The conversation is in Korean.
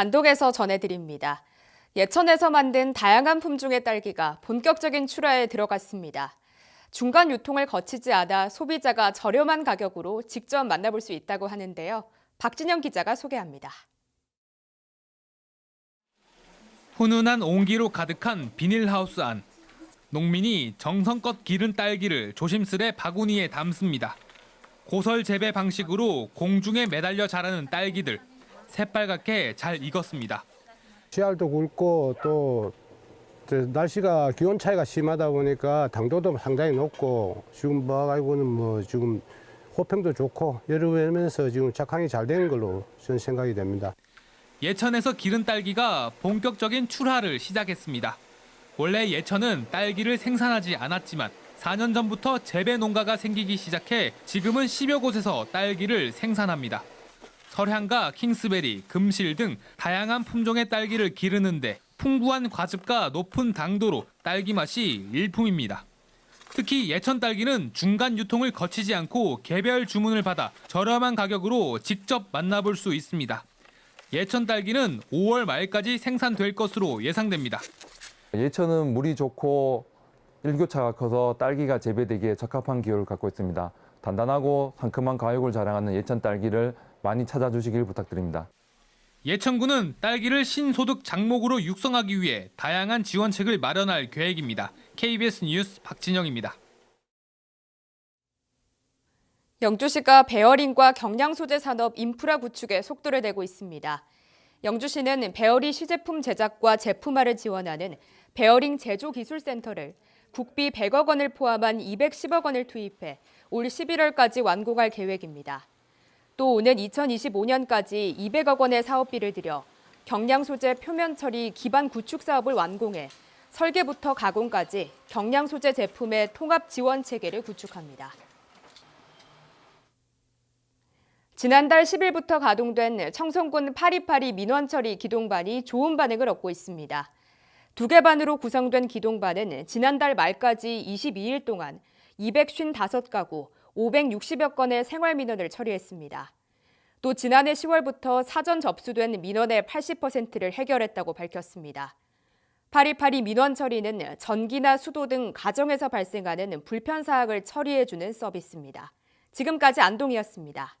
안동에서 전해드립니다. 예천에서 만든 다양한 품종의 딸기가 본격적인 출하에 들어갔습니다. 중간 유통을 거치지 않아 소비자가 저렴한 가격으로 직접 만나볼 수 있다고 하는데요. 박진영 기자가 소개합니다. 훈훈한 온기로 가득한 비닐하우스 안. 농민이 정성껏 기른 딸기를 조심스레 바구니에 담습니다. 고설 재배 방식으로 공중에 매달려 자라는 딸기들. 새빨갛게 잘 익었습니다. 씨알도 굵고 또 날씨가 기온 차이가 심하다 보니까 당도도 상당히 높고 지금 봐가지고는 뭐 지금 호평도 좋고 여름에면서 지금 착황이 잘 되는 걸로 저는 생각이 됩니다. 예천에서 기른 딸기가 본격적인 출하를 시작했습니다. 원래 예천은 딸기를 생산하지 않았지만 4년 전부터 재배 농가가 생기기 시작해 지금은 10여 곳에서 딸기를 생산합니다. 설향과 킹스베리, 금실 등 다양한 품종의 딸기를 기르는데 풍부한 과즙과 높은 당도로 딸기 맛이 일품입니다. 특히 예천 딸기는 중간 유통을 거치지 않고 개별 주문을 받아 저렴한 가격으로 직접 만나볼 수 있습니다. 예천 딸기는 5월 말까지 생산될 것으로 예상됩니다. 예천은 물이 좋고 일교차가 커서 딸기가 재배되기에 적합한 기후를 갖고 있습니다. 단단하고 상큼한 가육을 자랑하는 예천 딸기를 많이 찾아주시길 부탁드립니다. 예천구는 딸기를 신소득 작목으로 육성하기 위해 다양한 지원책을 마련할 계획입니다. KBS 뉴스 박진영입니다. 영주시가 베어링과 경량 소재 산업 인프라 구축에 속도를 내고 있습니다. 영주시는 베어리 시제품 제작과 제품화를 지원하는 베어링 제조 기술센터를 국비 100억 원을 포함한 210억 원을 투입해 올 11월까지 완공할 계획입니다. 또 오는 2025년까지 200억 원의 사업비를 들여 경량 소재 표면 처리 기반 구축 사업을 완공해 설계부터 가공까지 경량 소재 제품의 통합 지원 체계를 구축합니다. 지난달 10일부터 가동된 청송군 파리파리 민원처리 기동반이 좋은 반응을 얻고 있습니다. 두 개 반으로 구성된 기동반은 지난달 말까지 22일 동안 255가구 560여 건의 생활 민원을 처리했습니다. 또 지난해 10월부터 사전 접수된 민원의 80%를 해결했다고 밝혔습니다. 파리파리 민원 처리는 전기나 수도 등 가정에서 발생하는 불편 사항을 처리해주는 서비스입니다. 지금까지 안동이었습니다.